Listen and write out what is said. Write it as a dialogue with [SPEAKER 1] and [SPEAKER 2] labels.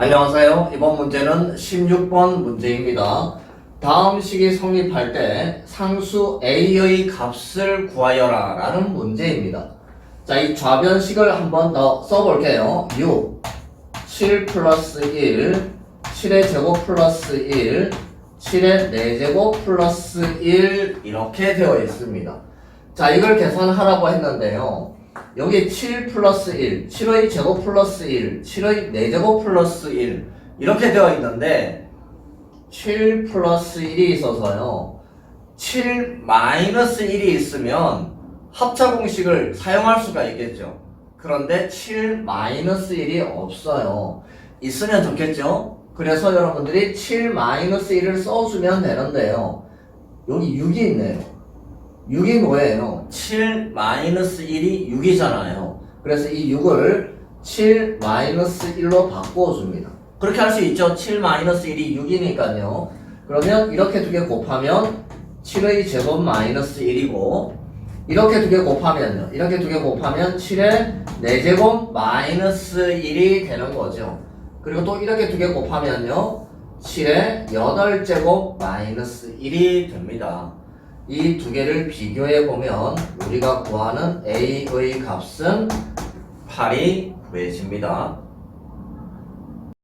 [SPEAKER 1] 안녕하세요. 이번 문제는 16번 문제입니다. 다음 식이 성립할 때 상수 a의 값을 구하여라 라는 문제입니다. 자, 이 좌변식을 한 번 더 써볼게요. 6, 7 플러스 1, 7의 제곱 플러스 1, 7의 4제곱 플러스 1 이렇게 되어 있습니다. 자, 이걸 계산하라고 했는데요. 여기 7 플러스 1, 7의 제곱 플러스 1, 7의 4제곱 플러스 1 이렇게 되어 있는데 7 플러스 1이 있어서요. 7 마이너스 1이 있으면 합차 공식을 사용할 수가 있겠죠. 그런데 7 마이너스 1이 없어요. 있으면 좋겠죠? 그래서 여러분들이 7 마이너스 1을 써주면 되는데요. 여기 6이 있네요 6이 뭐예요? 7 마이너스 1이 6이잖아요. 그래서 이 6을 7 마이너스 1로 바꿔줍니다. 그렇게 할 수 있죠. 7 마이너스 1이 6이니까요. 그러면 이렇게 두 개 곱하면 7의 제곱 마이너스 1이고 이렇게 두 개 곱하면요. 이렇게 두 개 곱하면 7의 4제곱 마이너스 1이 되는 거죠. 그리고 또 이렇게 두 개 곱하면요. 7의 8제곱 마이너스 1이 됩니다. 이 두 개를 비교해 보면 우리가 구하는 a의 값은 8이 구해집니다.